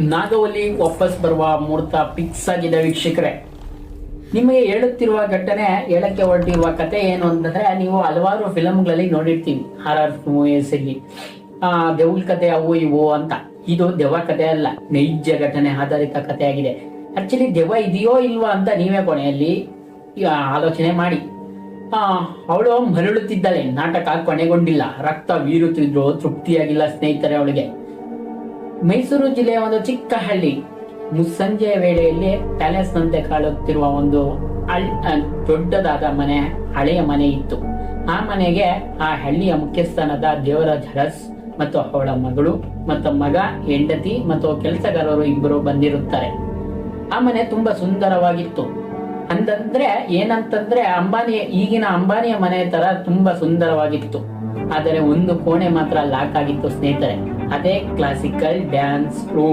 ನಾಗವಲ್ಲಿ ವಾಪಸ್ ಬರುವ ಮುಹೂರ್ತ ಫಿಕ್ಸ್ ಆಗಿದೆ ವೀಕ್ಷಕರೇ. ನಿಮಗೆ ಹೇಳುತ್ತಿರುವ ಘಟನೆ, ಹೇಳಕ್ಕೆ ಹೊರಟಿರುವ ಕತೆ ಏನು ಅಂತಂದ್ರೆ, ನೀವು ಹಲವಾರು ಫಿಲಮ್ಗಳಲ್ಲಿ ನೋಡಿರ್ತೀವಿ ಹಾರರ್ ಮೂವೀಸ್ ಅಲ್ಲಿ. ಆ ದೆವ್ವಲ್ ಕತೆ ಅವು ಇವು ಅಂತ. ಇದು ದೆವ ಕತೆ ಅಲ್ಲ, ನೈಜ ಘಟನೆ, ಆಧಾರಿತ ಕತೆ ಆಗಿದೆ. ಆಕ್ಚುಲಿ ದೆವ್ವ ಇದೆಯೋ ಇಲ್ವಾ ಅಂತ ನೀವೇ ಕೊನೆಯಲ್ಲಿ ಆಲೋಚನೆ ಮಾಡಿ. ಆ, ಅವಳು ಮರಳುತ್ತಿದ್ದಾಳೆ, ನಾಟಕ ಕೊನೆಗೊಂಡಿಲ್ಲ. ರಕ್ತ ಬೀರುತ್ತಿದ್ರು ತೃಪ್ತಿಯಾಗಿಲ್ಲ ಸ್ನೇಹಿತರೆ ಅವಳಿಗೆ. ಮೈಸೂರು ಜಿಲ್ಲೆಯ ಒಂದು ಚಿಕ್ಕ ಹಳ್ಳಿ. ಮುಸ್ಸಂಜೆಯ ವೇಳೆಯಲ್ಲಿ ಪ್ಯಾಲೇಸ್ ನಂತೆ ಕಾಣುತ್ತಿರುವ ಒಂದು ದೊಡ್ಡದಾದ ಮನೆ, ಹಳೆಯ ಮನೆ ಇತ್ತು. ಆ ಮನೆಗೆ ಆ ಹಳ್ಳಿಯ ಮುಖ್ಯಸ್ಥಾನದ ದೇವರಾಜ್ ಹರಸ್ ಮತ್ತು ಅವಳ ಮಗಳು ಮತ್ತು ಮಗ, ಹೆಂಡತಿ ಮತ್ತು ಕೆಲಸಗಾರರು ಇಬ್ಬರು ಬಂದಿರುತ್ತಾರೆ. ಆ ಮನೆ ತುಂಬಾ ಸುಂದರವಾಗಿತ್ತು. ಅಂತಂದ್ರೆ ಏನಂತಂದ್ರೆ ಅಂಬಾನಿ ಈಗಿನ ಅಂಬಾನಿಯ ಮನೆ ತರ ತುಂಬಾ ಸುಂದರವಾಗಿತ್ತು. ಆದರೆ ಒಂದು ಕೋಣೆ ಮಾತ್ರ ಲಾಕ್ ಆಗಿತ್ತು ಸ್ನೇಹಿತರೆ. ಅದೇ ಕ್ಲಾಸಿಕಲ್ ಡ್ಯಾನ್ಸ್ ರೂಮ್